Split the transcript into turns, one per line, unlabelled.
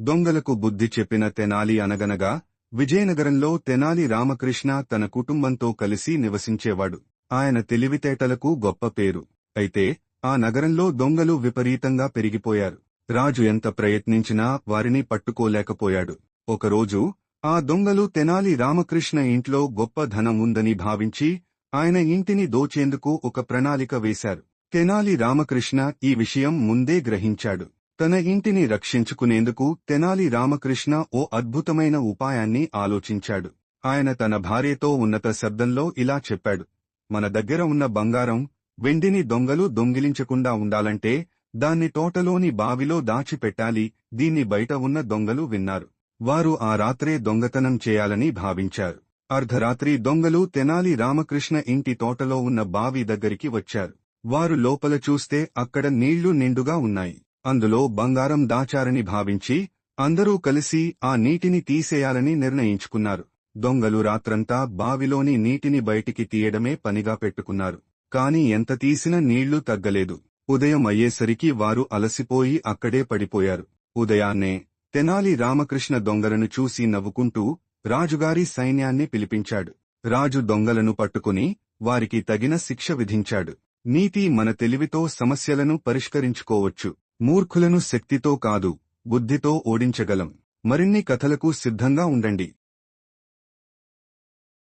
దొంగలకు బుద్ధి చెప్పిన తెనాలి అనగనగా విజయనగరంలో తెనాలి రామకృష్ణ తన కుటుంబంతో కలిసి నివసించేవాడు. ఆయన తెలివితేటలకు గొప్ప పేరు. అయితే ఆ నగరంలో దొంగలు విపరీతంగా పెరిగిపోయారు. రాజు ఎంత ప్రయత్నించినా వారిని పట్టుకోలేకపోయాడు. ఒకరోజు ఆ దొంగలు తెనాలి రామకృష్ణ ఇంట్లో గొప్ప ధనం ఉందని భావించి ఆయన ఇంటిని దోచేందుకు ఒక ప్రణాళిక వేశారు. తెనాలి రామకృష్ణ ఈ విషయం ముందే గ్రహించాడు. తన ఇంటిని రక్షించుకునేందుకు తెనాలి రామకృష్ణ ఓ అద్భుతమైన ఉపాయాన్ని ఆలోచించాడు. ఆయన తన భార్యతో ఉన్నత శబ్దంలో ఇలా చెప్పాడు. మన దగ్గర ఉన్న బంగారం వెండిని దొంగలు దొంగిలించకుండా ఉండాలంటే దాన్ని తోటలోని బావిలో దాచిపెట్టాలి దీన్ని బయట ఉన్న దొంగలు విన్నారు. వారు ఆ రాత్రే దొంగతనం చేయాలని భావించారు. అర్ధరాత్రి దొంగలు తెనాలి రామకృష్ణ ఇంటి తోటలో ఉన్న బావి దగ్గరికి వచ్చారు. వారు లోపల చూస్తే అక్కడ నీళ్ళు నిండుగా ఉన్నాయి. అందులో బంగారం దాచారని భావించి అందరూ కలిసి ఆ నీటిని తీసేయాలని నిర్ణయించుకున్నారు. దొంగలు రాత్రంతా బావిలోని నీటిని బయటికి తీయడమే పనిగా పెట్టుకున్నారు. కాని ఎంత తీసినా నీళ్ళు తగ్గలేదు. ఉదయం అయ్యేసరికి వారు అలసిపోయి అక్కడే పడిపోయారు. ఉదయాన్నే తెనాలి రామకృష్ణ దొంగలను చూసి నవ్వుకుంటూ రాజుగారి సైన్యాన్ని పిలిపించాడు. రాజు దొంగలను పట్టుకుని వారికి తగిన శిక్ష విధించాడు. నీతి మన తెలివితో సమస్యలను పరిష్కరించుకోవచ్చు. మూర్ఖులను శక్తితో కాదు బుద్ధితో ఓడించగలం. మరిన్ని కథలకు సిద్ధంగా ఉండండి.